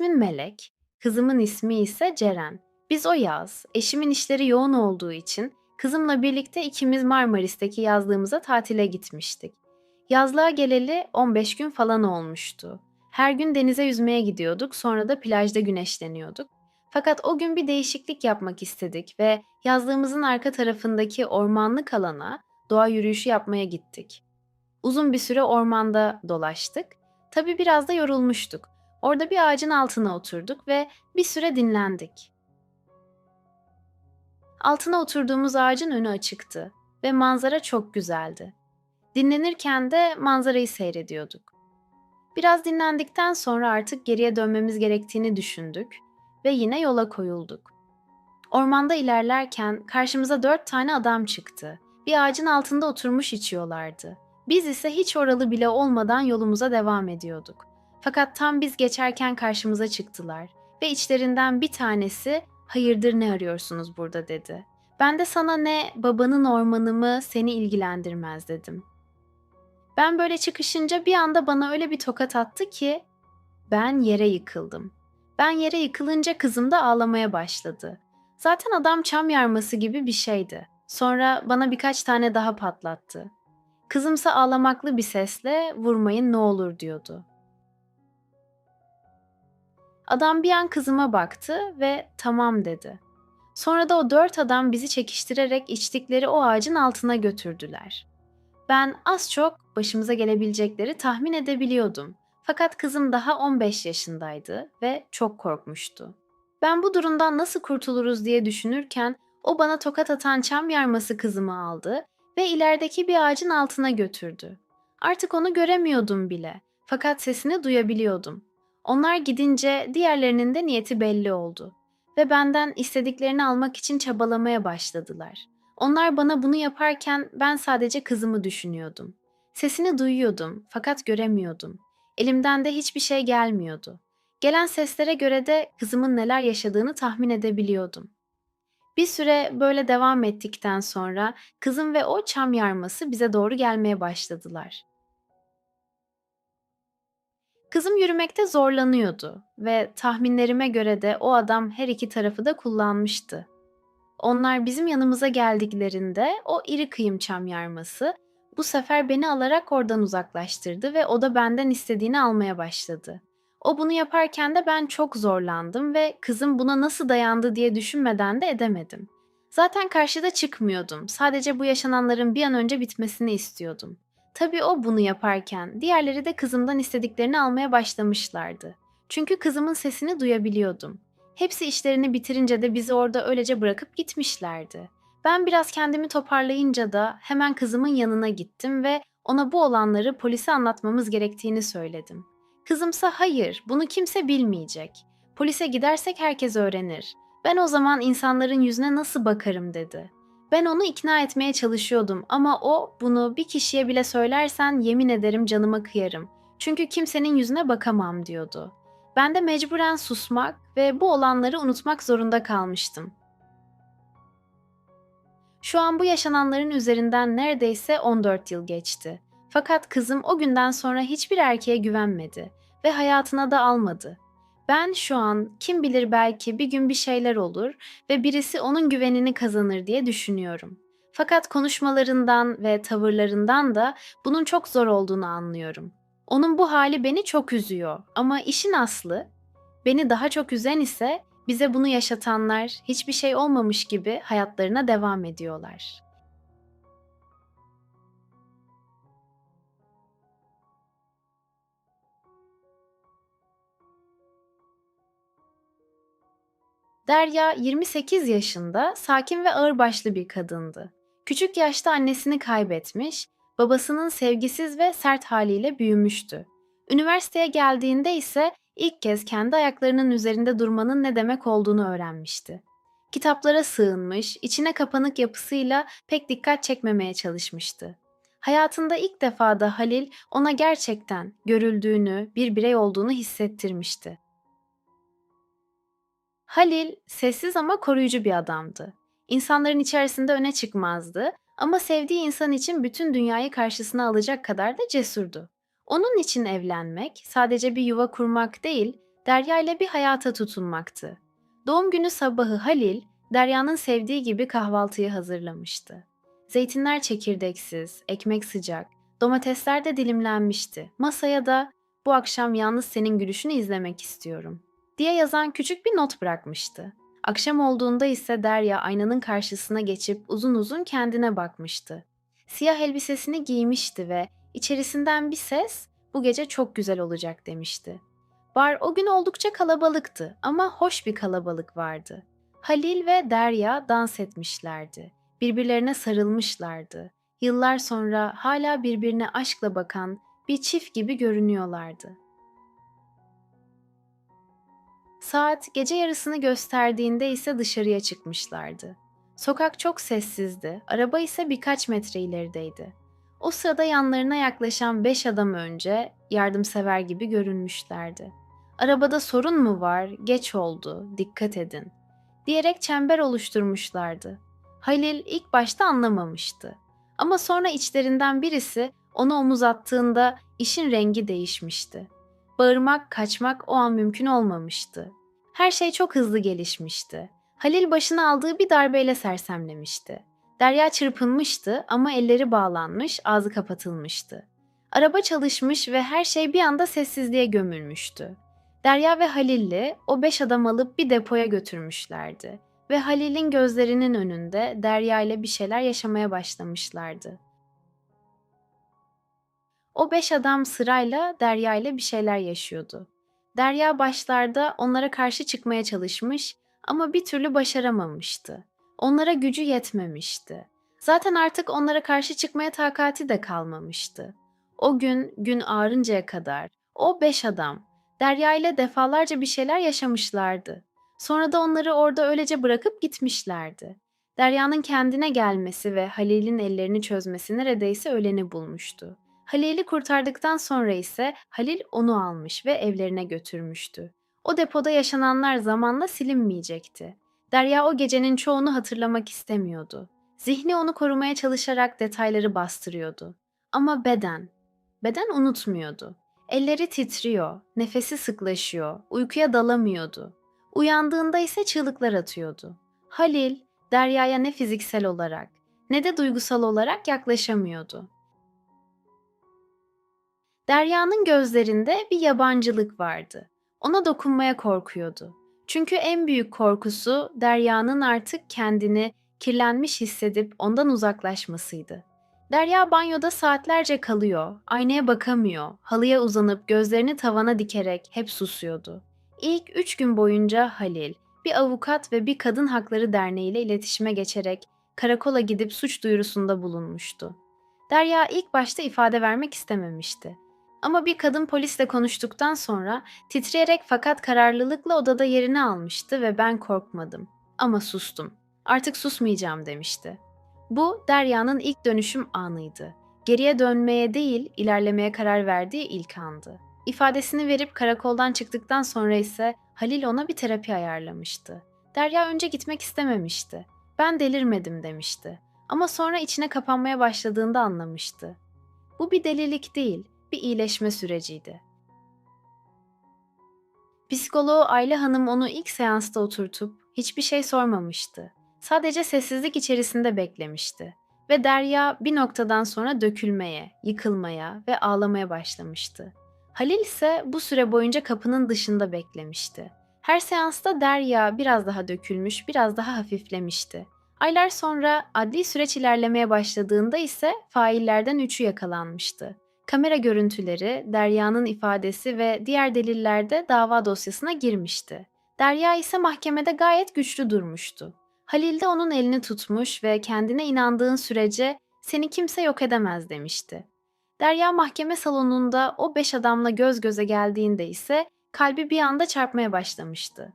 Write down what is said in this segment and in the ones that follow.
İsmim Melek, kızımın ismi ise Ceren. Biz o yaz, eşimin işleri yoğun olduğu için kızımla birlikte ikimiz Marmaris'teki yazlığımıza tatile gitmiştik. Yazlığa geleli 15 gün falan olmuştu. Her gün denize yüzmeye gidiyorduk, sonra da plajda güneşleniyorduk. Fakat o gün bir değişiklik yapmak istedik ve yazlığımızın arka tarafındaki ormanlık alana doğa yürüyüşü yapmaya gittik. Uzun bir süre ormanda dolaştık. Tabii biraz da yorulmuştuk. Orada bir ağacın altına oturduk ve bir süre dinlendik. Altına oturduğumuz ağacın önü açıktı ve manzara çok güzeldi. Dinlenirken de manzarayı seyrediyorduk. Biraz dinlendikten sonra artık geriye dönmemiz gerektiğini düşündük ve yine yola koyulduk. Ormanda ilerlerken karşımıza dört tane adam çıktı. Bir ağacın altında oturmuş içiyorlardı. Biz ise hiç oralı bile olmadan yolumuza devam ediyorduk. Fakat tam biz geçerken karşımıza çıktılar ve içlerinden bir tanesi "Hayırdır ne arıyorsunuz burada?" dedi. Ben de sana ne babanın ormanı mı seni ilgilendirmez dedim. Ben böyle çıkışınca bir anda bana öyle bir tokat attı ki ben yere yıkıldım. Ben yere yıkılınca kızım da ağlamaya başladı. Zaten adam çam yarması gibi bir şeydi. Sonra bana birkaç tane daha patlattı. Kızımsa ağlamaklı bir sesle vurmayın ne olur diyordu. Adam bir an kızıma baktı ve tamam dedi. Sonra da o dört adam bizi çekiştirerek içtikleri o ağacın altına götürdüler. Ben az çok başımıza gelebilecekleri tahmin edebiliyordum. Fakat kızım daha 15 yaşındaydı ve çok korkmuştu. Ben bu durumdan nasıl kurtuluruz diye düşünürken o bana tokat atan çam yarması kızımı aldı ve ilerideki bir ağacın altına götürdü. Artık onu göremiyordum bile. Fakat sesini duyabiliyordum. Onlar gidince diğerlerinin de niyeti belli oldu ve benden istediklerini almak için çabalamaya başladılar. Onlar bana bunu yaparken ben sadece kızımı düşünüyordum. Sesini duyuyordum fakat göremiyordum. Elimden de hiçbir şey gelmiyordu. Gelen seslere göre de kızımın neler yaşadığını tahmin edebiliyordum. Bir süre böyle devam ettikten sonra kızım ve o çam yarması bize doğru gelmeye başladılar. Kızım yürümekte zorlanıyordu ve tahminlerime göre de o adam her iki tarafı da kullanmıştı. Onlar bizim yanımıza geldiklerinde o iri kıyım çam yarması bu sefer beni alarak oradan uzaklaştırdı ve o da benden istediğini almaya başladı. O bunu yaparken de ben çok zorlandım ve kızım buna nasıl dayandı diye düşünmeden de edemedim. Zaten karşıda çıkmıyordum. Sadece bu yaşananların bir an önce bitmesini istiyordum. Tabii o bunu yaparken diğerleri de kızımdan istediklerini almaya başlamışlardı. Çünkü kızımın sesini duyabiliyordum. Hepsi işlerini bitirince de bizi orada öylece bırakıp gitmişlerdi. Ben biraz kendimi toparlayınca da hemen kızımın yanına gittim ve ona bu olanları polise anlatmamız gerektiğini söyledim. Kızımsa hayır, bunu kimse bilmeyecek. Polise gidersek herkes öğrenir. Ben o zaman insanların yüzüne nasıl bakarım dedi. Ben onu ikna etmeye çalışıyordum ama o bunu bir kişiye bile söylersen yemin ederim canıma kıyarım. Çünkü kimsenin yüzüne bakamam diyordu. Ben de mecburen susmak ve bu olanları unutmak zorunda kalmıştım. Şu an bu yaşananların üzerinden neredeyse 14 yıl geçti. Fakat kızım o günden sonra hiçbir erkeğe güvenmedi ve hayatına da almadı. Ben şu an kim bilir belki bir gün bir şeyler olur ve birisi onun güvenini kazanır diye düşünüyorum. Fakat konuşmalarından ve tavırlarından da bunun çok zor olduğunu anlıyorum. Onun bu hali beni çok üzüyor ama işin aslı beni daha çok üzen ise bize bunu yaşatanlar hiçbir şey olmamış gibi hayatlarına devam ediyorlar. Derya 28 yaşında, sakin ve ağırbaşlı bir kadındı. Küçük yaşta annesini kaybetmiş, babasının sevgisiz ve sert haliyle büyümüştü. Üniversiteye geldiğinde ise ilk kez kendi ayaklarının üzerinde durmanın ne demek olduğunu öğrenmişti. Kitaplara sığınmış, içine kapanık yapısıyla pek dikkat çekmemeye çalışmıştı. Hayatında ilk defa da Halil ona gerçekten görüldüğünü, bir birey olduğunu hissettirmişti. Halil sessiz ama koruyucu bir adamdı. İnsanların içerisinde öne çıkmazdı ama sevdiği insan için bütün dünyayı karşısına alacak kadar da cesurdu. Onun için evlenmek sadece bir yuva kurmak değil, Derya ile bir hayata tutunmaktı. Doğum günü sabahı Halil, Derya'nın sevdiği gibi kahvaltıyı hazırlamıştı. Zeytinler çekirdeksiz, ekmek sıcak, domatesler de dilimlenmişti. Masaya da bu akşam yalnız senin gülüşünü izlemek istiyorum diye yazan küçük bir not bırakmıştı. Akşam olduğunda ise Derya aynanın karşısına geçip uzun uzun kendine bakmıştı. Siyah elbisesini giymişti ve içerisinden bir ses bu gece çok güzel olacak demişti. Bar o gün oldukça kalabalıktı ama hoş bir kalabalık vardı. Halil ve Derya dans etmişlerdi. Birbirlerine sarılmışlardı. Yıllar sonra hala birbirine aşkla bakan bir çift gibi görünüyorlardı. Saat gece yarısını gösterdiğinde ise dışarıya çıkmışlardı. Sokak çok sessizdi, araba ise birkaç metre ilerideydi. O sırada yanlarına yaklaşan beş adam önce yardımsever gibi görünmüşlerdi. Arabada sorun mu var? Geç oldu, dikkat edin. Diyerek çember oluşturmuşlardı. Halil ilk başta anlamamıştı. Ama sonra içlerinden birisi ona omuz attığında işin rengi değişmişti. Bağırmak, kaçmak o an mümkün olmamıştı. Her şey çok hızlı gelişmişti. Halil başına aldığı bir darbeyle sersemlemişti. Derya çırpınmıştı ama elleri bağlanmış, ağzı kapatılmıştı. Araba çalışmış ve her şey bir anda sessizliğe gömülmüştü. Derya ve Halil'i o beş adam alıp bir depoya götürmüşlerdi ve Halil'in gözlerinin önünde Derya ile bir şeyler yaşamaya başlamışlardı. O beş adam sırayla Derya ile bir şeyler yaşıyordu. Derya başlarda onlara karşı çıkmaya çalışmış ama bir türlü başaramamıştı. Onlara gücü yetmemişti. Zaten artık onlara karşı çıkmaya takati de kalmamıştı. O gün gün ağrıncaya kadar o beş adam Derya ile defalarca bir şeyler yaşamışlardı. Sonra da onları orada öylece bırakıp gitmişlerdi. Derya'nın kendine gelmesi ve Halil'in ellerini çözmesi neredeyse öleni bulmuştu. Halil'i kurtardıktan sonra ise Halil onu almış ve evlerine götürmüştü. O depoda yaşananlar zamanla silinmeyecekti. Derya o gecenin çoğunu hatırlamak istemiyordu. Zihni onu korumaya çalışarak detayları bastırıyordu. Ama beden, beden unutmuyordu. Elleri titriyor, nefesi sıklaşıyor, uykuya dalamıyordu. Uyandığında ise çığlıklar atıyordu. Halil, Derya'ya ne fiziksel olarak ne de duygusal olarak yaklaşamıyordu. Derya'nın gözlerinde bir yabancılık vardı. Ona dokunmaya korkuyordu. Çünkü en büyük korkusu Derya'nın artık kendini kirlenmiş hissedip ondan uzaklaşmasıydı. Derya banyoda saatlerce kalıyor, aynaya bakamıyor, halıya uzanıp gözlerini tavana dikerek hep susuyordu. İlk üç gün boyunca Halil, bir avukat ve bir kadın hakları derneği ile iletişime geçerek karakola gidip suç duyurusunda bulunmuştu. Derya ilk başta ifade vermek istememişti. Ama bir kadın polisle konuştuktan sonra titreyerek fakat kararlılıkla odada yerini almıştı ve ben korkmadım. Ama sustum. Artık susmayacağım demişti. Bu Derya'nın ilk dönüşüm anıydı. Geriye dönmeye değil, ilerlemeye karar verdiği ilk andı. İfadesini verip karakoldan çıktıktan sonra ise Halil ona bir terapi ayarlamıştı. Derya önce gitmek istememişti. Ben delirmedim demişti. Ama sonra içine kapanmaya başladığında anlamıştı. Bu bir delilik değil, bir iyileşme süreciydi. Psikoloğu Ayla Hanım onu ilk seansta oturtup hiçbir şey sormamıştı. Sadece sessizlik içerisinde beklemişti ve Derya bir noktadan sonra dökülmeye, yıkılmaya ve ağlamaya başlamıştı. Halil ise bu süre boyunca kapının dışında beklemişti. Her seansta Derya biraz daha dökülmüş, biraz daha hafiflemişti. Aylar sonra adli süreç ilerlemeye başladığında ise faillerden üçü yakalanmıştı. Kamera görüntüleri, Derya'nın ifadesi ve diğer deliller de dava dosyasına girmişti. Derya ise mahkemede gayet güçlü durmuştu. Halil de onun elini tutmuş ve kendine inandığın sürece seni kimse yok edemez demişti. Derya mahkeme salonunda o beş adamla göz göze geldiğinde ise kalbi bir anda çarpmaya başlamıştı.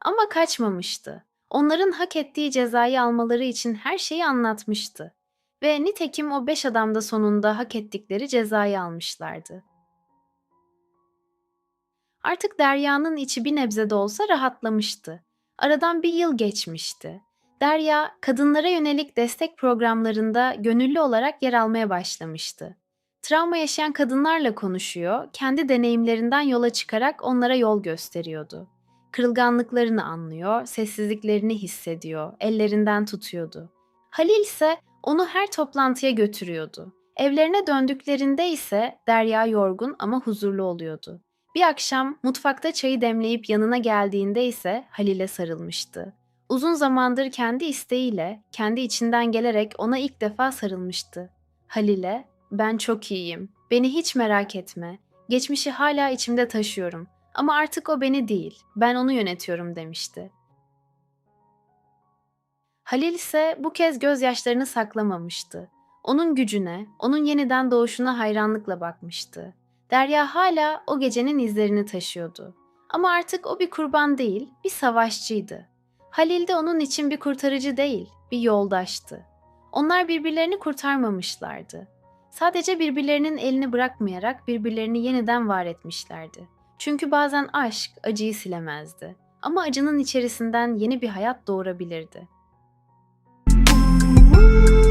Ama kaçmamıştı. Onların hak ettiği cezayı almaları için her şeyi anlatmıştı. Ve nitekim o beş adam da sonunda hak ettikleri cezayı almışlardı. Artık Derya'nın içi bir nebze de olsa rahatlamıştı. Aradan bir yıl geçmişti. Derya, kadınlara yönelik destek programlarında gönüllü olarak yer almaya başlamıştı. Travma yaşayan kadınlarla konuşuyor, kendi deneyimlerinden yola çıkarak onlara yol gösteriyordu. Kırılganlıklarını anlıyor, sessizliklerini hissediyor, ellerinden tutuyordu. Halil ise onu her toplantıya götürüyordu. Evlerine döndüklerinde ise Derya yorgun ama huzurlu oluyordu. Bir akşam mutfakta çayı demleyip yanına geldiğinde ise Halil'e sarılmıştı. Uzun zamandır kendi isteğiyle, kendi içinden gelerek ona ilk defa sarılmıştı. Halil'e ben çok iyiyim. Beni hiç merak etme. Geçmişi hala içimde taşıyorum. Ama artık o beni değil. Ben onu yönetiyorum demişti. Halil ise bu kez gözyaşlarını saklamamıştı. Onun gücüne, onun yeniden doğuşuna hayranlıkla bakmıştı. Derya hala o gecenin izlerini taşıyordu. Ama artık o bir kurban değil, bir savaşçıydı. Halil de onun için bir kurtarıcı değil, bir yoldaştı. Onlar birbirlerini kurtarmamışlardı. Sadece birbirlerinin elini bırakmayarak birbirlerini yeniden var etmişlerdi. Çünkü bazen aşk acıyı silemezdi. Ama acının içerisinden yeni bir hayat doğurabilirdi. Música